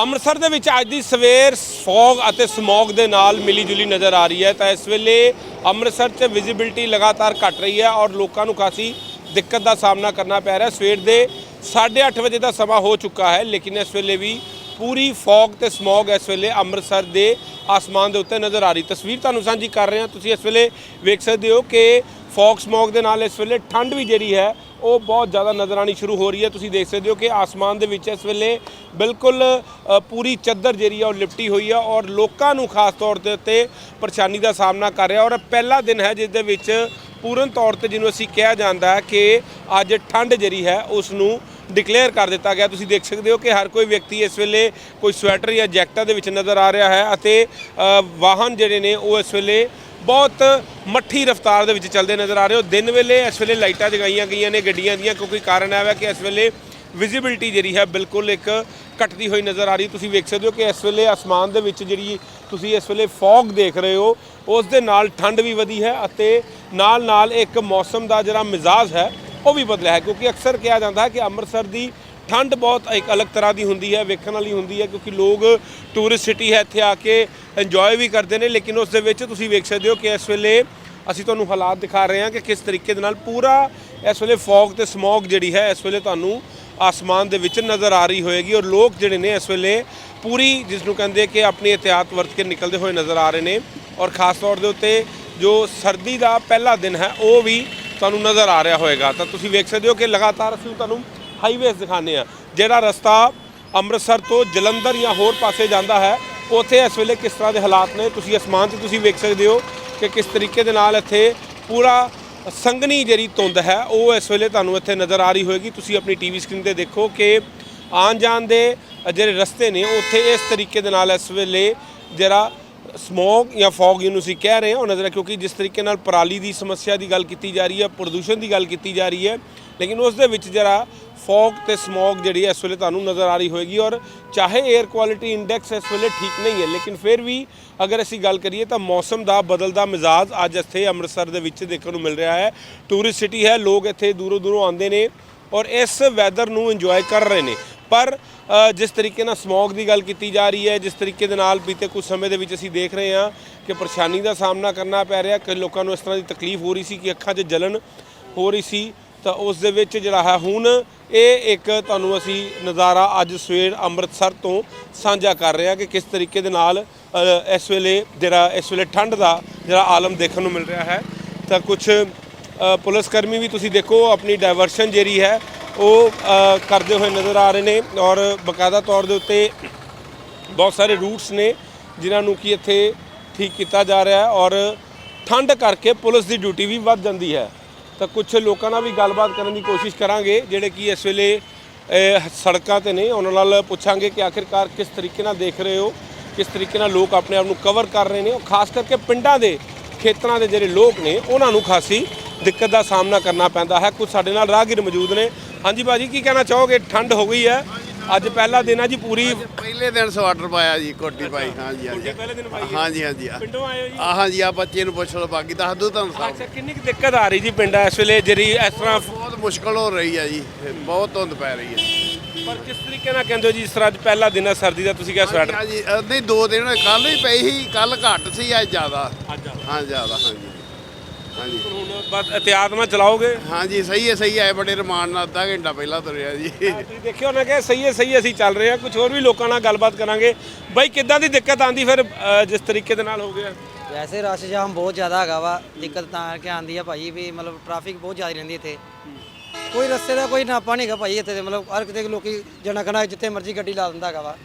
ਅੰਮ੍ਰਿਤਸਰ ਦੇ ਵਿੱਚ ਅੱਜ ਦੀ ਸਵੇਰ ਫੌਗ ਅਤੇ ਸਮੌਗ ਦੇ ਨਾਲ ਮਿਲੀ ਜੁਲੀ ਨਜ਼ਰ ਆ ਰਹੀ ਹੈ। ਤਾਂ ਇਸ ਵੇਲੇ ਅੰਮ੍ਰਿਤਸਰ 'ਚ ਵਿਜ਼ਿਬਿਲਟੀ ਲਗਾਤਾਰ ਘਟ ਰਹੀ ਹੈ ਔਰ ਲੋਕਾਂ ਨੂੰ ਕਾਫੀ ਦਿੱਕਤ ਦਾ ਸਾਹਮਣਾ ਕਰਨਾ ਪੈ ਰਿਹਾ ਸਵੇਰ ਦੇ 8:30 ਵਜੇ ਦਾ ਸਮਾਂ ਹੋ ਚੁੱਕਾ ਹੈ, ਲੇਕਿਨ ਇਸ ਵੇਲੇ ਵੀ ਪੂਰੀ ਫੌਗ ਤੇ ਸਮੌਗ ਇਸ ਵੇਲੇ ਅੰਮ੍ਰਿਤਸਰ ਦੇ ਆਸਮਾਨ ਦੇ ਉੱਤੇ ਨਜ਼ਰ ਆ ਰਹੀ। ਤਸਵੀਰ ਤੁਹਾਨੂੰ ਸਾਂਝੀ ਕਰ ਰਹੇ ਹਾਂ। ਤੁਸੀਂ ਇਸ ਵੇਲੇ ਵੇਖ ਸਕਦੇ ਹੋ ਕਿ ਫੌਗ, ਸਮੌਗ ਦੇ ਨਾਲ ਇਸ ਵੇਲੇ ਠੰਡ ਵੀ ਜਿਹੜੀ ਹੈ ਉਹ ਬਹੁਤ ਜ਼ਿਆਦਾ ਨਜ਼ਰ ਆਣੀ ਸ਼ੁਰੂ ਹੋ ਰਹੀ ਹੈ। ਤੁਸੀਂ ਦੇਖ ਸਕਦੇ ਹੋ ਕਿ ਆਸਮਾਨ ਦੇ ਵਿੱਚ ਇਸ ਵੇਲੇ ਬਿਲਕੁਲ ਪੂਰੀ ਚੱਦਰ ਜਿਹੜੀ ਆ ਉਹ ਲਿਪਟੀ ਹੋਈ ਆ ਔਰ ਲੋਕਾਂ ਨੂੰ ਖਾਸ ਤੌਰ ਤੇ ਉੱਤੇ ਪਰੇਸ਼ਾਨੀ ਦਾ ਸਾਹਮਣਾ ਕਰ ਰਿਹਾ। ਔਰ ਪਹਿਲਾ ਦਿਨ ਹੈ ਜਿਸ ਦੇ ਵਿੱਚ ਪੂਰਨ ਤੌਰ ਤੇ ਜਿਹਨੂੰ ਅਸੀਂ ਕਿਹਾ ਜਾਂਦਾ ਹੈ ਕਿ ਅੱਜ ਠੰਡ ਜਿਹੜੀ ਹੈ ਉਸ ਨੂੰ ਡਿਕਲੇਅਰ ਕਰ ਦਿੱਤਾ ਗਿਆ। ਤੁਸੀਂ ਦੇਖ ਸਕਦੇ ਹੋ ਕਿ ਹਰ ਕੋਈ ਵਿਅਕਤੀ ਇਸ ਵੇਲੇ ਕੋਈ ਸਵੈਟਰ ਜਾਂ ਜੈਕਟਾਂ ਦੇ ਵਿੱਚ ਨਜ਼ਰ ਆ ਰਿਹਾ ਹੈ ਅਤੇ ਵਾਹਨ ਜਿਹੜੇ ਨੇ ਉਹ ਇਸ ਵੇਲੇ ਬਹੁਤ ਮੱਠੀ ਰਫ਼ਤਾਰ ਦੇ ਵਿੱਚ ਚੱਲਦੇ ਨਜ਼ਰ ਆ ਰਹੇ ਹੋ। ਦਿਨ ਵੇਲੇ ਇਸ ਵੇਲੇ ਲਾਈਟਾਂ ਜਗਾਈਆਂ ਗਈਆਂ ਨੇ, ਗੱਡੀਆਂ ਦੀਆਂ, ਕਿਉਂਕਿ ਕਾਰਨ ਇਹ ਹੈ ਕਿ ਇਸ ਵੇਲੇ ਵਿਜ਼ਿਬਿਲਟੀ ਜਿਹੜੀ ਹੈ ਬਿਲਕੁਲ ਇੱਕ ਘਟਦੀ ਹੋਈ ਨਜ਼ਰ ਆ ਰਹੀ ਤੁਸੀਂ ਵੇਖ ਸਕਦੇ ਹੋ ਕਿ ਇਸ ਵੇਲੇ ਅਸਮਾਨ ਦੇ ਵਿੱਚ ਜਿਹੜੀ ਤੁਸੀਂ ਇਸ ਵੇਲੇ ਫੌਗ ਦੇਖ ਰਹੇ ਹੋ, ਉਸ ਦੇ ਨਾਲ ਠੰਡ ਵੀ ਵਧੀ ਹੈ ਅਤੇ ਨਾਲ ਨਾਲ ਇੱਕ ਮੌਸਮ ਦਾ ਜਿਹੜਾ ਮਿਜ਼ਾਜ ਹੈ, ਉਹ ਵੀ ਬਦਲਿਆ ਹੈ। ਕਿਉਂਕਿ ਅਕਸਰ ਕਿਹਾ ਜਾਂਦਾ ਹੈ ਕਿ ਅੰਮ੍ਰਿਤਸਰ ਦੀ ਠੰਡ ਬਹੁਤ ਇੱਕ ਅਲੱਗ ਤਰ੍ਹਾਂ ਦੀ ਹੁੰਦੀ ਹੈ, ਵੇਖਣ ਵਾਲੀ ਹੁੰਦੀ ਹੈ, ਕਿਉਂਕਿ ਲੋਕ ਟੂਰਿਸਟ ਸਿਟੀ ਹੈ, ਇੱਥੇ ਆ ਕੇ ਇੰਜੋਏ ਵੀ ਕਰਦੇ ਨੇ, ਲੇਕਿਨ ਉਸ ਦੇ ਵਿੱਚ ਤੁਸੀਂ ਵੇਖ ਸਕਦੇ ਹੋ ਕਿ ਇਸ ਵੇਲੇ ਅਸੀਂ ਤੁਹਾਨੂੰ ਹਾਲਾਤ ਦਿਖਾ ਰਹੇ ਹਾਂ ਕਿ ਕਿਸ ਤਰੀਕੇ ਦੇ ਨਾਲ ਪੂਰਾ ਇਸ ਵੇਲੇ ਫੌਗ ਤੇ ਸਮੌਗ ਜਿਹੜੀ ਹੈ, ਇਸ ਵੇਲੇ ਤੁਹਾਨੂੰ ਆਸਮਾਨ ਦੇ ਵਿੱਚ ਨਜ਼ਰ ਆ ਰਹੀ ਹੋਏਗੀ ਔਰ ਲੋਕ ਜਿਹੜੇ ਨੇ ਇਸ ਵੇਲੇ ਪੂਰੀ ਜਿਸ ਨੂੰ ਕਹਿੰਦੇ ਕਿ ਆਪਣੀ ਇhtiyਾਤ ਵਰਤ ਕੇ ਨਿਕਲਦੇ ਹੋਏ ਨਜ਼ਰ ਆ ਰਹੇ ਨੇ ਔਰ ਖਾਸ ਤੌਰ ਦੇ ਉੱਤੇ ਜੋ ਸਰਦੀ ਦਾ ਪਹਿਲਾ ਦਿਨ ਹੈ, ਉਹ ਵੀ ਤੁਹਾਨੂੰ ਨਜ਼ਰ ਆ ਰਿਹਾ ਹੋਏਗਾ। ਤਾਂ ਤੁਸੀਂ ਵੇਖ ਸਕਦੇ ਹੋ ਕਿ ਲਗਾਤਾਰ ਅਸੀਂ ਤੁਹਾਨੂੰ ਹਾਈਵੇਜ਼ ਦਿਖਾਉਂਦੇ ਆ ਜਿਹੜਾ ਰਸਤਾ ਅੰਮ੍ਰਿਤਸਰ ਤੋਂ ਜਲੰਧਰ ਜਾਂ ਹੋਰ ਪਾਸੇ ਜਾਂਦਾ ਹੈ, ਉੱਥੇ ਇਸ ਵੇਲੇ ਕਿਸ ਤਰ੍ਹਾਂ ਦੇ ਹਾਲਾਤ ਨੇ? ਤੁਸੀਂ ਅਸਮਾਨ 'ਤੇ ਤੁਸੀਂ ਵੇਖ ਸਕਦੇ ਹੋ ਕਿ ਕਿਸ ਤਰੀਕੇ ਦੇ ਨਾਲ ਇੱਥੇ ਪੂਰਾ ਸੰਘਣੀ ਜਿਹੜੀ ਧੁੰਦ ਹੈ, ਉਹ ਇਸ ਵੇਲੇ ਤੁਹਾਨੂੰ ਇੱਥੇ ਨਜ਼ਰ ਆ ਰਹੀ ਹੋਏਗੀ। ਤੁਸੀਂ ਆਪਣੀ ਟੀਵੀ ਸਕਰੀਨ ਤੇ ਦੇਖੋ ਕਿ ਆਉਣ ਜਾਣ ਦੇ ਜਿਹੜੇ ਰਸਤੇ ਨੇ, ਉੱਥੇ ਇਸ ਤਰੀਕੇ ਦੇ ਨਾਲ ਇਸ ਵੇਲੇ ਜਿਹੜਾ ਸਮੋਗ ਜਾਂ ਫੌਗ ਜਿਹਨੂੰ ਅਸੀਂ ਕਹਿ ਰਹੇ ਹਾਂ, ਉਹ ਨਜ਼ਰ ਆ ਕਿਉਂਕਿ ਜਿਸ ਤਰੀਕੇ ਨਾਲ ਪਰਾਲੀ ਦੀ ਸਮੱਸਿਆ ਦੀ ਗੱਲ ਕੀਤੀ ਜਾ ਰਹੀ ਹੈ, ਪ੍ਰਦੂਸ਼ਣ ਦੀ ਗੱਲ ਕੀਤੀ ਜਾ ਰਹੀ ਹੈ, ਲੇਕਿਨ ਉਸ ਦੇ ਵਿੱਚ ਜਿਹੜਾ ਫੌਗ ਤੇ ਸਮੋਗ ਜਿਹੜੀ ਹੈ ਇਸ ਵੇਲੇ ਤੁਹਾਨੂੰ ਨਜ਼ਰ ਆ ਰਹੀ ਹੋਏਗੀ ਔਰ ਚਾਹੇ 에ਅਰ ਕੁਆਲਿਟੀ ਇੰਡੈਕਸ ਇਸ ਵੇਲੇ ਠੀਕ ਨਹੀਂ ਹੈ, ਲੇਕਿਨ ਫਿਰ ਵੀ ਅਗਰ ਅਸੀਂ ਗੱਲ ਕਰੀਏ ਤਾਂ ਮੌਸਮ ਦਾ ਬਦਲਦਾ ਮਿਜ਼ਾਜ ਅੱਜ ਇੱਥੇ ਅੰਮ੍ਰਿਤਸਰ ਦੇ ਵਿੱਚ ਦੇਖਣ ਨੂੰ ਮਿਲ ਰਿਹਾ ਹੈ। ਟੂਰਿਸਟ ਸਿਟੀ ਹੈ, ਲੋਕ ਇੱਥੇ ਦੂਰੋਂ ਦੂਰੋਂ ਆਉਂਦੇ ਨੇ ਔਰ ਇਸ ਵੈਦਰ ਨੂੰ ਇੰਜੋਏ ਕਰ ਰਹੇ ਨੇ। ਪਰ ਜਿਸ ਤਰੀਕੇ ਨਾਲ ਸਮੌਗ ਦੀ ਗੱਲ ਕੀਤੀ ਜਾ ਰਹੀ ਹੈ, ਜਿਸ ਤਰੀਕੇ ਦੇ ਨਾਲ ਬੀਤੇ ਕੁਝ ਸਮੇਂ ਦੇ ਵਿੱਚ ਅਸੀਂ ਦੇਖ ਰਹੇ ਹਾਂ ਕਿ ਪਰੇਸ਼ਾਨੀ ਦਾ ਸਾਹਮਣਾ ਕਰਨਾ ਪੈ ਰਿਹਾ, ਕਿ ਲੋਕਾਂ ਨੂੰ ਇਸ ਤਰ੍ਹਾਂ ਦੀ ਤਕਲੀਫ ਹੋ ਰਹੀ ਸੀ ਕਿ ਅੱਖਾਂ 'ਚ ਜਲਨ ਹੋ ਰਹੀ ਸੀ। ਤਾਂ ਉਸ ਦੇ ਵਿੱਚ ਜਿਹੜਾ ਹੈ ਹੁਣ ਇਹ ਇੱਕ ਤੁਹਾਨੂੰ ਅਸੀਂ ਨਜ਼ਾਰਾ ਅੱਜ ਸਵੇਰ ਅੰਮ੍ਰਿਤਸਰ ਤੋਂ ਸਾਂਝਾ ਕਰ ਰਹੇ ਹਾਂ ਕਿ ਕਿਸ ਤਰੀਕੇ ਦੇ ਨਾਲ ਇਸ ਵੇਲੇ ਜਿਹੜਾ, ਇਸ ਵੇਲੇ ਠੰਡ ਦਾ ਜਿਹੜਾ ਆਲਮ ਦੇਖਣ ਨੂੰ ਮਿਲ ਰਿਹਾ ਹੈ। ਤਾਂ ਕੁਝ ਪੁਲਿਸ ਕਰਮੀ ਵੀ ਤੁਸੀਂ ਦੇਖੋ, ਆਪਣੀ ਡਾਇਵਰਸ਼ਨ ਜਿਹੜੀ ਹੈ, ਉਹ ਕਰਦੇ ਹੋਏ ਨਜ਼ਰ ਆ ਰਹੇ ਨੇ ਔਰ ਬਕਾਇਦਾ ਤੌਰ ਦੇ ਉੱਤੇ ਬਹੁਤ ਸਾਰੇ ਰੂਟਸ ਨੇ ਜਿਨ੍ਹਾਂ ਨੂੰ ਕੀ ਇੱਥੇ ਠੀਕ ਕੀਤਾ ਜਾ ਰਿਹਾ ਹੈ ਔਰ ਠੰਡ ਕਰਕੇ ਪੁਲਿਸ ਦੀ ਡਿਊਟੀ ਵੀ ਵੱਧ ਜਾਂਦੀ ਹੈ। ਤਾਂ ਕੁਝ ਲੋਕਾਂ ਨਾਲ ਵੀ ਗੱਲਬਾਤ ਕਰਨ ਦੀ ਕੋਸ਼ਿਸ਼ ਕਰਾਂਗੇ, ਜਿਹੜੇ ਕਿ ਇਸ ਵੇਲੇ ਸੜਕਾਂ ਤੇ ਨੇ। ਉਹਨਾਂ ਨਾਲ ਪੁੱਛਾਂਗੇ ਕਿ ਆਖਿਰਕਾਰ ਕਿਸ ਤਰੀਕੇ ਨਾਲ ਦੇਖ ਰਹੇ ਹੋ, ਕਿਸ ਤਰੀਕੇ ਨਾਲ ਲੋਕ ਆਪਣੇ ਆਪ ਨੂੰ ਕਵਰ ਕਰ ਰਹੇ ਨੇ। ਉਹ ਖਾਸ ਕਰਕੇ ਪਿੰਡਾਂ ਦੇ, ਖੇਤਰਾਂ ਦੇ ਜਿਹੜੇ ਲੋਕ ਨੇ, ਉਹਨਾਂ ਨੂੰ ਖਾਸੀ ਦਿੱਕਤ ਦਾ ਸਾਹਮਣਾ ਕਰਨਾ ਪੈਂਦਾ ਹੈ। ਕੁਝ ਸਾਡੇ ਨਾਲ ਰਾਹਗੀਰ ਮੌਜੂਦ ਨੇ। ਹਾਂਜੀ ਭਾਜੀ, ਕੀ ਕਹਿਣਾ ਚਾਹੋਗੇ? ਠੰਡ ਹੋ ਗਈ ਹੈ। ਅੱਜ ਪਹਿਲਾ ਦਿਨ ਹੈ ਜੀ ਪੂਰੀ। ਪਹਿਲੇ ਦਿਨ ਸਵਾਟਰ ਪਾਇਆ ਜੀ ਕੋਟੀ ਪਾਈ। ਹਾਂਜੀ ਹਾਂਜੀ। ਪਹਿਲੇ ਦਿਨ ਪਾਈ ਹੈ। ਹਾਂਜੀ ਹਾਂਜੀ ਪਿੰਡੋਂ ਆਏ ਹੋ ਜੀ? ਆ ਹਾਂਜੀ ਆ ਬੱਚੇ ਨੂੰ ਪੁੱਛ ਲਓ ਬਾਕੀ ਦੱਸ ਦੂ ਤੁਹਾਨੂੰ ਸਭ ਅੱਛਾ ਕਿੰਨੀ ਕੁ ਦਿੱਕਤ ਆ ਰਹੀ ਜੀ ਪਿੰਡਾਂ ਇਸ ਵੇਲੇ ਜਿਹੜੀ ਇਸ ਤਰ੍ਹਾਂ ਬਹੁਤ ਮੁਸ਼ਕਲ ਹੋ ਰਹੀ ਹੈ ਜੀ। ਬਹੁਤ ਧੁੰਦ ਪੈ ਰਹੀ ਹੈ। ਪਰ ਕਿਸ ਤਰੀਕੇ ਨਾਲ ਕਹਿੰਦੇ ਹੋ ਜੀ ਇਸ ਤਰ੍ਹਾਂ ਅੱਜ ਪਹਿਲਾ ਦਿਨ ਹੈ ਸਰਦੀ ਦਾ ਤੁਸੀਂ ਕਿਹਾ ਸਵੈਟਰ? ਹਾਂਜੀ। ਨਹੀਂ ਦੋ ਦਿਨ ਕੱਲ ਹੀ ਪਈ ਸੀ ਕੱਲ ਘੱਟ ਸੀ ਅੱਜ ਜ਼ਿਆਦਾ। ਹਾਂ ਜ਼ਿਆਦਾ ਹਾਂਜੀ। ਹਾਂਜੀ ਹੁਣ ਬਸ ਇhtiyਾਤ ਨਾਲ ਚਲਾਓਗੇ? ਹਾਂਜੀ ਸਹੀ ਹੈ ਸਹੀ ਹੈ ਬੜੇ ਰਮਾਨ ਨਾਲ ਅੱਧਾ ਘੰਟਾ ਪਹਿਲਾਂ ਤੁਰਿਆ ਜੀ। ਤੁਸੀਂ ਦੇਖਿਓ ਨਾ ਕਿ ਸਹੀ ਹੈ ਸਹੀ ਹੈ, ਅਸੀਂ ਚੱਲ ਰਹੇ ਹਾਂ ਕੁਝ ਹੋਰ ਵੀ ਲੋਕਾਂ ਨਾਲ ਗੱਲਬਾਤ ਕਰਾਂਗੇ। ਬਾਈ ਕਿੱਦਾਂ ਦੀ ਦਿੱਕਤ ਆਂਦੀ ਫਿਰ ਅ, ਜਿਸ ਤਰੀਕੇ ਦੇ ਨਾਲ ਹੋ ਗਿਆ? ਵੈਸੇ ਰਸ਼ ਜਾਮ ਬਹੁਤ ਜ਼ਿਆਦਾ ਹੈਗਾ ਵਾ ਦਿੱਕਤ ਤਾਂ ਆਉਂਦੀ ਆ ਭਾਈ ਵੀ ਮਤਲਬ ਟ੍ਰੈਫਿਕ ਬਹੁਤ ਜ਼ਿਆਦਾ ਰਹਿੰਦੀ ਇੱਥੇ। ਕੋਈ ਰਸਤੇ ਦਾ ਕੋਈ ਨਾਪਾ ਨਹੀਂ ਹੈਗਾ ਭਾਈ ਇੱਥੇ ਮਤਲਬ ਹਰ ਕਿਤੇ ਲੋਕੀ ਜਣਾ ਖਣਾ ਜਿੱਥੇ ਮਰਜ਼ੀ ਗੱਡੀ ਲਾ ਦਿੰਦਾ ਹੈਗਾ ਵਾ।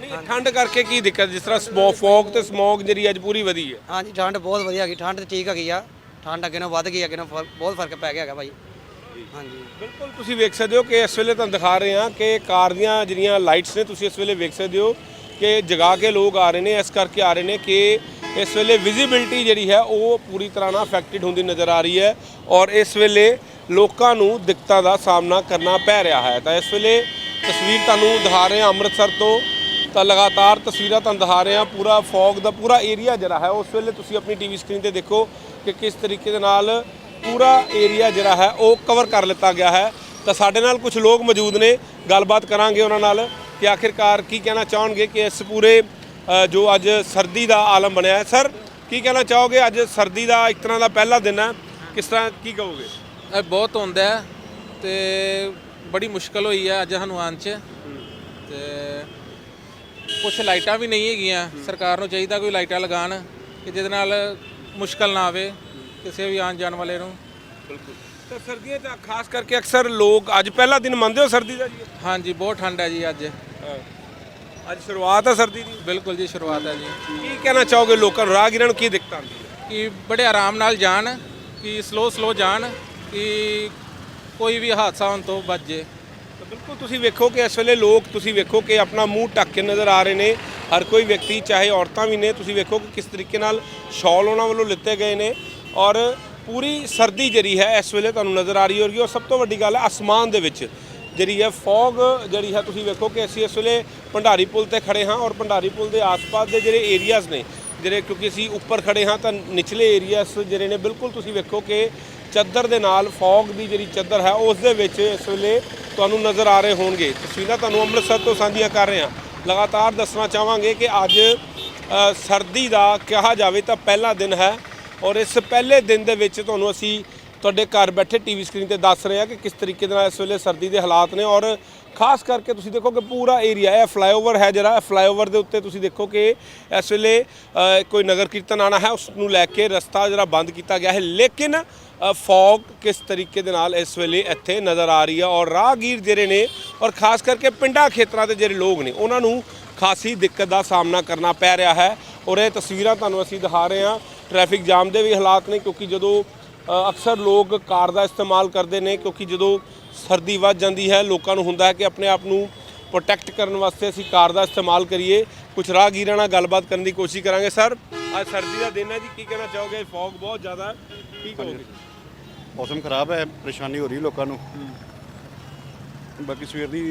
ਨਹੀਂ ਠੰਡ ਕਰਕੇ ਕੀ ਦਿੱਕਤ ਜਿਸ ਤਰ੍ਹਾਂ ਸਮੋਗ ਫੌਗ ਤੇ ਸਮੋਗ ਜਿਹੜੀ ਅੱਜ ਪੂਰੀ ਵਧੀ ਹੈ? ਹਾਂਜੀ ਠੰਡ ਬਹੁਤ ਵਧੀਆ ਹੈਗੀ ਠੰਡ ਤੇ ਠੀਕ ਹੈਗੀ ਆ। ਠੰਡ ਅੱਗੇ ਨਾਲੋਂ ਵੱਧ ਗਈ, ਅੱਗੇ ਨਾਲੋਂ ਫਰ- ਬਹੁਤ ਫ਼ਰਕ ਪੈ ਗਿਆ ਹੈਗਾ ਭਾਈ। ਹਾਂਜੀ। ਬਿਲਕੁਲ, ਤੁਸੀਂ ਵੇਖ ਸਕਦੇ ਹੋ ਕਿ ਇਸ ਵੇਲੇ ਤੁਹਾਨੂੰ ਦਿਖਾ ਰਹੇ ਹਾਂ ਕਿ ਕਾਰ ਦੀਆਂ ਜਿਹੜੀਆਂ ਲਾਈਟਸ ਨੇ, ਤੁਸੀਂ ਇਸ ਵੇਲੇ ਵੇਖ ਸਕਦੇ ਹੋ ਕਿ ਜਗਾ ਕੇ ਲੋਕ ਆ ਰਹੇ ਨੇ, ਇਸ ਕਰਕੇ ਆ ਰਹੇ ਨੇ ਕਿ ਇਸ ਵੇਲੇ ਵਿਜ਼ਿਬਿਲਟੀ ਜਿਹੜੀ ਹੈ ਉਹ ਪੂਰੀ ਤਰ੍ਹਾਂ ਨਾਲ ਅਫੈਕਟਡ ਹੁੰਦੀ ਨਜ਼ਰ ਆ ਰਹੀ ਹੈ ਔਰ ਇਸ ਵੇਲੇ ਲੋਕਾਂ ਨੂੰ ਦਿੱਕਤਾਂ ਦਾ ਸਾਹਮਣਾ ਕਰਨਾ ਪੈ ਰਿਹਾ ਹੈ। ਤਾਂ ਇਸ ਵੇਲੇ ਤਸਵੀਰ ਤੁਹਾਨੂੰ ਦਿਖਾ ਰਹੇ ਹਾਂ ਅੰਮ੍ਰਿਤਸਰ ਤੋਂ। ਤਾਂ ਲਗਾਤਾਰ ਤਸਵੀਰਾਂ ਤੁਹਾਨੂੰ ਦਿਖਾ ਰਹੇ ਹਾਂ, ਪੂਰਾ ਫੌਗ ਦਾ ਪੂਰਾ ਏਰੀਆ ਜਿਹੜਾ ਹੈ, ਉਸ ਵੇਲੇ ਤੁਸੀਂ ਆਪਣੀ ਟੀਵੀ ਸਕਰੀਨ ਤੇ ਦੇਖੋ ਕਿ ਕਿਸ ਤਰੀਕੇ ਦੇ ਨਾਲ ਪੂਰਾ ਏਰੀਆ ਜਿਹੜਾ ਹੈ ਉਹ ਕਵਰ ਕਰ ਲਿੱਤਾ ਗਿਆ ਹੈ। ਤਾਂ ਸਾਡੇ ਨਾਲ ਕੁਝ ਲੋਕ ਮੌਜੂਦ ਨੇ ਗੱਲਬਾਤ ਕਰਾਂਗੇ ਉਹਨਾਂ ਨਾਲ ਕਿ ਆਖਿਰਕਾਰ ਕੀ ਕਹਿਣਾ ਚਾਹਣਗੇ ਕਿ ਇਸ ਪੂਰੇ ਜੋ ਅੱਜ ਸਰਦੀ ਦਾ ਆਲਮ ਬਣਿਆ ਹੈ। ਸਰ ਕੀ ਕਹਿਣਾ ਚਾਹੋਗੇ? ਅੱਜ ਸਰਦੀ ਦਾ ਇੱਕ ਤਰ੍ਹਾਂ ਦਾ ਪਹਿਲਾ ਦਿਨ ਹੈ। ਕਿਸ ਤਰ੍ਹਾਂ ਕੀ ਕਹੋਗੇ? ਇਹ ਬਹੁਤ ਹੁੰਦਾ ਹੈ ਤੇ ਬੜੀ ਮੁਸ਼ਕਲ ਹੋਈ ਹੈ ਅੱਜ ਸਾਨੂੰ ਆਉਣ 'ਚ। ਤੇ ਕੁਝ ਲਾਈਟਾਂ ਵੀ ਨਹੀਂ ਹੈਗੀਆਂ। ਸਰਕਾਰ ਨੂੰ ਚਾਹੀਦਾ ਕੋਈ ਲਾਈਟਾਂ ਲਗਾਉਣ ਕਿ ਜਿਹਦੇ ਨਾਲ ਮੁਸ਼ਕਲ ਨਾ ਆਵੇ ਕਿਸੇ ਵੀ ਆਉਣ ਜਾਣ ਵਾਲੇ ਨੂੰ। ਬਿਲਕੁਲ। ਤਾਂ ਸਰਦੀਆਂ 'ਚ ਖਾਸ ਕਰਕੇ ਅਕਸਰ ਲੋਕ ਅੱਜ ਪਹਿਲਾ ਦਿਨ ਮੰਨਦੇ ਹੋ ਸਰਦੀ ਦਾ ਜੀ? ਹਾਂਜੀ ਬਹੁਤ ਠੰਡ ਹੈ ਜੀ ਅੱਜ। ਅੱਜ ਸ਼ੁਰੂਆਤ ਹੈ ਸਰਦੀ ਦੀ? ਬਿਲਕੁਲ ਜੀ ਸ਼ੁਰੂਆਤ ਹੈ ਜੀ। ਕੀ ਕਹਿਣਾ ਚਾਹੋਗੇ ਲੋਕਾਂ ਨੂੰ ਰਾਹਗੀਰਾਂ ਨੂੰ ਕੀ ਦਿੱਕਤ ਆਉਂਦੀ ਹੈ ਕਿ ਬੜੇ ਆਰਾਮ ਨਾਲ ਜਾਣ ਕਿ ਸਲੋ ਸਲੋ ਜਾਣ ਕਿ ਕੋਈ ਵੀ ਹਾਦਸਾ ਹੋਣ ਤੋਂ ਬਚ ਜੇ। ਬਿਲਕੁਲ ਤੁਸੀਂ ਵੇਖੋ ਕਿ ਇਸ ਵੇਲੇ ਲੋਕ ਤੁਸੀਂ ਵੇਖੋ ਕਿ ਆਪਣਾ ਮੂੰਹ ਢੱਕ ਕੇ ਨਜ਼ਰ ਆ ਰਹੇ ਨੇ। ਹਰ ਕੋਈ ਵਿਅਕਤੀ, ਚਾਹੇ ਔਰਤਾਂ ਵੀ ਨੇ, ਤੁਸੀਂ ਵੇਖੋ ਕਿ ਕਿਸ ਤਰੀਕੇ ਨਾਲ ਸ਼ਾਲ ਉਹਨਾਂ ਵੱਲੋਂ ਲਿੱਤੇ ਗਏ ਨੇ ਔਰ ਪੂਰੀ ਸਰਦੀ ਜਿਹੜੀ ਹੈ ਇਸ ਵੇਲੇ ਤੁਹਾਨੂੰ ਨਜ਼ਰ ਆ ਰਹੀ ਹੋਗੀ ਔਰ ਸਭ ਤੋਂ ਵੱਡੀ ਗੱਲ ਹੈ ਅਸਮਾਨ ਦੇ ਵਿੱਚ ਜਿਹੜੀ ਹੈ ਫੌਗ ਜਿਹੜੀ ਹੈ ਤੁਸੀਂ ਵੇਖੋ ਕਿ ਅਸੀਂ ਇਸ ਵੇਲੇ ਭੰਡਾਰੀ ਪੁਲ ਤੇ ਖੜੇ ਹਾਂ ਔਰ ਭੰਡਾਰੀ ਪੁਲ ਦੇ ਆਸ-ਪਾਸ ਦੇ ਜਿਹੜੇ ਏਰੀਆਜ਼ ਨੇ, ਜਿਹੜੇ ਕਿਉਂਕਿ ਅਸੀਂ ਉੱਪਰ ਖੜੇ ਹਾਂ ਤਾਂ ਨਿਚਲੇ ਏਰੀਆਸ ਜਿਹੜੇ ਨੇ ਬਿਲਕੁਲ ਤੁਸੀਂ ਵੇਖੋ ਕਿ ਚੱਦਰ ਦੇ ਨਾਲ ਫੌਗ ਦੀ ਜਿਹੜੀ ਚੱਦਰ ਹੈ ਉਸ ਦੇ ਵਿੱਚ ਇਸ ਵੇਲੇ ਤੁਹਾਨੂੰ ਨਜ਼ਰ ਆ ਰਹੇ ਹੋਣਗੇ। ਤਸਵੀਰਾਂ ਤੁਹਾਨੂੰ ਅੰਮ੍ਰਿਤਸਰ ਤੋਂ ਸਾਂਝੀਆਂ ਕਰ ਰਹੇ ਹਾਂ। ਲਗਾਤਾਰ ਦੱਸਣਾ ਚਾਹਾਂਗੇ ਕਿ ਅੱਜ ਸਰਦੀ ਦਾ ਕਿਹਾ ਜਾਵੇ ਤਾਂ ਪਹਿਲਾ ਦਿਨ ਹੈ ਔਰ ਇਸ ਪਹਿਲੇ ਦਿਨ ਦੇ ਵਿੱਚ ਤੁਹਾਨੂੰ ਅਸੀਂ ਤੁਹਾਡੇ ਘਰ ਬੈਠੇ ਟੀਵੀ ਸਕਰੀਨ ਤੇ ਦੱਸ ਰਹੇ ਹਾਂ ਕਿ ਕਿਸ ਤਰੀਕੇ ਦੇ ਨਾਲ ਇਸ ਵੇਲੇ ਸਰਦੀ ਦੇ ਹਾਲਾਤ ਨੇ ਔਰ ਖਾਸ ਕਰਕੇ ਤੁਸੀਂ ਦੇਖੋ ਕਿ ਪੂਰਾ ਏਰੀਆ ਹੈ ਫਲਾਈਓਵਰ ਹੈ ਜਿਹੜਾ ਫਲਾਈਓਵਰ ਦੇ ਉੱਤੇ ਤੁਸੀਂ ਦੇਖੋ ਕਿ ਇਸ ਵੇਲੇ ਕੋਈ ਨਗਰ ਕੀਰਤਨ ਆਣਾ ਹੈ ਉਸ ਨੂੰ ਲੈ ਕੇ ਰਸਤਾ ਜਿਹੜਾ ਬੰਦ ਕੀਤਾ ਗਿਆ ਹੈ। ਲੇਕਿਨ ਫੌਗ ਕਿਸ ਤਰੀਕੇ ਦੇ ਨਾਲ ਇਸ ਵੇਲੇ ਇੱਥੇ ਨਜ਼ਰ ਆ ਰਹੀ ਹੈ ਔਰ ਰਾਹਗੀਰ ਜਿਹੜੇ ਨੇ ਔਰ ਖਾਸ ਕਰਕੇ ਪਿੰਡਾਂ ਖੇਤਰਾਂ ਦੇ ਜਿਹੜੇ ਲੋਕ ਨੇ, ਉਹਨਾਂ ਨੂੰ ਖਾਸੀ ਦਿੱਕਤ ਦਾ ਸਾਹਮਣਾ ਕਰਨਾ ਪੈ ਰਿਹਾ ਹੈ। ਔਰ ਇਹ ਤਸਵੀਰਾਂ ਤੁਹਾਨੂੰ ਅਸੀਂ ਦਿਖਾ ਰਹੇ ਹਾਂ। ਟ੍ਰੈਫਿਕ ਜਾਮ ਦੇ ਵੀ ਹਾਲਾਤ ਨੇ ਕਿਉਂਕਿ ਜਦੋਂ ਅਕਸਰ ਲੋਕ ਕਾਰ ਦਾ ਇਸਤੇਮਾਲ ਕਰਦੇ ਨੇ ਕਿਉਂਕਿ ਜਦੋਂ ਸਰਦੀ ਵੱਧ ਜਾਂਦੀ ਹੈ ਲੋਕਾਂ ਨੂੰ ਹੁੰਦਾ ਹੈ ਕਿ ਆਪਣੇ ਆਪ ਨੂੰ ਪ੍ਰੋਟੈਕਟ ਕਰਨ ਵਾਸਤੇ ਅਸੀਂ ਕਾਰ ਦਾ ਇਸਤੇਮਾਲ ਕਰੀਏ। ਕੁਝ ਰਾਹਗੀਰਾਂ ਨਾਲ ਗੱਲਬਾਤ ਕਰਨ ਦੀ ਕੋਸ਼ਿਸ਼ ਕਰਾਂਗੇ ਸਰ। ਅੱਜ ਸਰਦੀ ਦਾ ਦਿਨ ਹੈ ਜੀ ਕੀ ਕਹਿਣਾ ਚਾਹੋਗੇ? ਫੌਗ ਬਹੁਤ ਜ਼ਿਆਦਾ ਹੈ ਕੀ ਕਹੋਗੇ ਮੌਸਮ ਖਰਾਬ ਹੈ ਪਰੇਸ਼ਾਨੀ ਹੋ ਰਹੀ ਲੋਕਾਂ ਨੂੰ। ਬਾਕੀ ਸਵੇਰ ਦੀ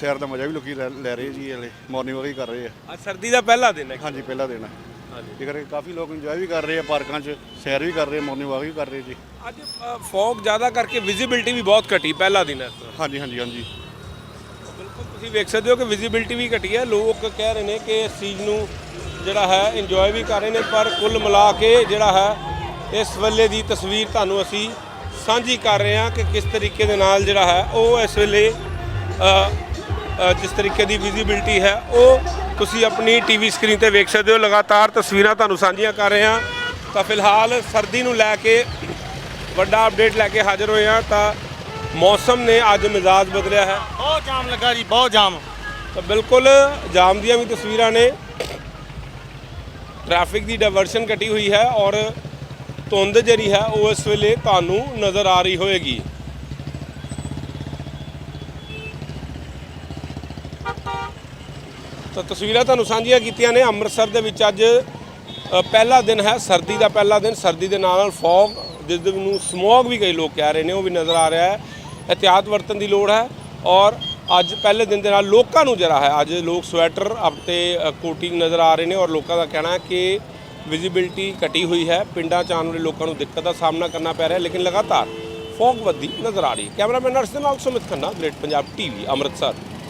ਸੈਰ ਦਾ ਮਜ਼ਾ ਵੀ ਲੋਕੀ ਲੈ ਲੈ ਰਹੇ ਜੀ ਹਲੇ। ਮਾਰਨਿੰਗ ਵਾਕ ਹੀ ਕਰ ਰਹੇ ਆ। ਅੱਜ ਸਰਦੀ ਦਾ ਪਹਿਲਾ ਦਿਨ ਹੈ। ਹਾਂਜੀ ਪਹਿਲਾ ਦਿਨ ਹੈ। ਇਹ ਕਰਕੇ ਕਾਫੀ ਲੋਕ ਇੰਜੋਏ ਵੀ ਕਰ ਰਹੇ ਆ ਪਾਰਕਾਂ 'ਚ ਸੈਰ ਵੀ ਕਰ ਰਹੇ ਮਾਰਨਿੰਗ ਵਾਕ ਵੀ ਕਰ ਰਹੇ ਜੀ। ਅੱਜ ਫੌਗ ਜ਼ਿਆਦਾ ਕਰਕੇ ਵਿਜ਼ਿਬਿਲਟੀ ਵੀ ਬਹੁਤ ਘਟੀ ਪਹਿਲਾ ਦਿਨ ਹੈ ਇਸ ਹਾਂਜੀ ਹਾਂਜੀ ਹਾਂਜੀ। ਬਿਲਕੁਲ ਤੁਸੀਂ ਵੇਖ ਸਕਦੇ ਹੋ ਕਿ ਵਿਜ਼ਿਬਿਲਟੀ ਵੀ ਘਟੀ ਹੈ। ਲੋਕ ਕਹਿ ਰਹੇ ਨੇ ਕਿ ਇਸ ਚੀਜ਼ ਨੂੰ ਜਿਹੜਾ ਹੈ ਇੰਜੋਏ ਵੀ ਕਰ ਰਹੇ ਨੇ ਪਰ ਕੁੱਲ ਮਿਲਾ ਕੇ ਜਿਹੜਾ ਹੈ ਇਸ ਵੇਲੇ ਦੀ ਤਸਵੀਰ ਤੁਹਾਨੂੰ ਅਸੀਂ ਸਾਂਝੀ ਕਰ ਰਹੇ ਹਾਂ ਕਿ ਕਿਸ ਤਰੀਕੇ ਦੇ ਨਾਲ ਜਿਹੜਾ ਹੈ ਉਹ ਇਸ ਵੇਲੇ ਜਿਸ ਤਰੀਕੇ ਦੀ ਵਿਜ਼ਿਬਿਲਟੀ ਹੈ ਉਹ ਤੁਸੀਂ ਆਪਣੀ ਟੀਵੀ ਸਕਰੀਨ ਤੇ ਵੇਖ ਸਕਦੇ ਹੋ ਲਗਾਤਾਰ ਤਸਵੀਰਾਂ ਤੁਹਾਨੂੰ ਸਾਂਝੀਆਂ ਕਰ ਰਹੇ ਹਾਂ। ਤਾਂ ਫਿਲਹਾਲ ਸਰਦੀ ਨੂੰ ਲੈ ਕੇ ਵੱਡਾ ਅਪਡੇਟ ਲੈ ਕੇ ਹਾਜ਼ਰ ਹੋਏ ਹਾਂ। ਤਾਂ ਮੌਸਮ ਨੇ ਅੱਜ ਮਿਜ਼ਾਜ ਬਦਲਿਆ ਹੈ। ਬਹੁਤ ਜਾਮ ਲੱਗਾ ਜੀ ਬਹੁਤ ਜਾਮ। ਤਾਂ ਬਿਲਕੁਲ ਜਾਮ ਦੀਆਂ ਵੀ ਤਸਵੀਰਾਂ ਨੇ। ਟ੍ਰੈਫਿਕ ਦੀ ਡਾਇਵਰਸ਼ਨ ਘਟੀ ਹੋਈ ਹੈ ਔਰ ਧੁੰਦ ਜਿਹੜੀ ਹੈ ਉਹ ਇਸ ਵੇਲੇ ਤੁਹਾਨੂੰ ਨਜ਼ਰ ਆ ਰਹੀ ਹੋਏਗੀ। ਤਾਂ ਤਸਵੀਰਾਂ ਤੁਹਾਨੂੰ ਸਾਂਝੀਆਂ ਕੀਤੀਆਂ ਨੇ। ਅੰਮ੍ਰਿਤਸਰ ਦੇ ਵਿੱਚ ਅੱਜ ਪਹਿਲਾ ਦਿਨ ਹੈ, ਸਰਦੀ ਦਾ ਪਹਿਲਾ ਦਿਨ। ਸਰਦੀ ਦੇ ਨਾਲ ਨਾਲ ਫੌਗ, ਜਿਸ ਦੇ ਨੂੰ ਸਮੋਗ ਵੀ ਕਈ ਲੋਕ ਕਹਿ ਰਹੇ ਨੇ, ਉਹ ਵੀ ਨਜ਼ਰ ਆ ਰਿਹਾ ਹੈ। ਇhtiyਾਤ ਵਰਤਣ ਦੀ ਲੋੜ ਹੈ ਔਰ ਅੱਜ ਪਹਿਲੇ ਦਿਨ ਦੇ ਨਾਲ ਲੋਕਾਂ ਨੂੰ ਜਿਹੜਾ ਹੈ। ਅੱਜ ਲੋਕ ਸਵੈਟਰ ਅਤੇ ਕੋਟੀ ਨਜ਼ਰ ਆ ਰਹੇ ਨੇ ਔਰ ਲੋਕਾਂ ਦਾ ਕਹਿਣਾ ਹੈ ਕਿ ਵਿਜ਼ਿਬਿਲਟੀ ਘਟੀ ਹੋਈ ਹੈ। ਪਿੰਡਾਂ ਚ ਆਉਣ ਵਾਲੇ ਲੋਕਾਂ ਨੂੰ ਦਿੱਕਤ ਦਾ ਸਾਹਮਣਾ ਕਰਨਾ ਪੈ ਰਿਹਾ ਲੇਕਿਨ ਲਗਾਤਾਰ ਫੌਗ ਵੱਧਦੀ ਨਜ਼ਰ ਆ ਰਹੀ ਹੈ। ਕੈਮਰਾਮੈਨ ਅਰਸ਼ ਦੇ ਨਾਲ ਸੁਮਿਤ ਖੰਨਾ ਗ੍ਰੇਟ ਪੰਜਾਬ ਟੀਵੀ, ਅੰਮ੍ਰਿਤਸਰ।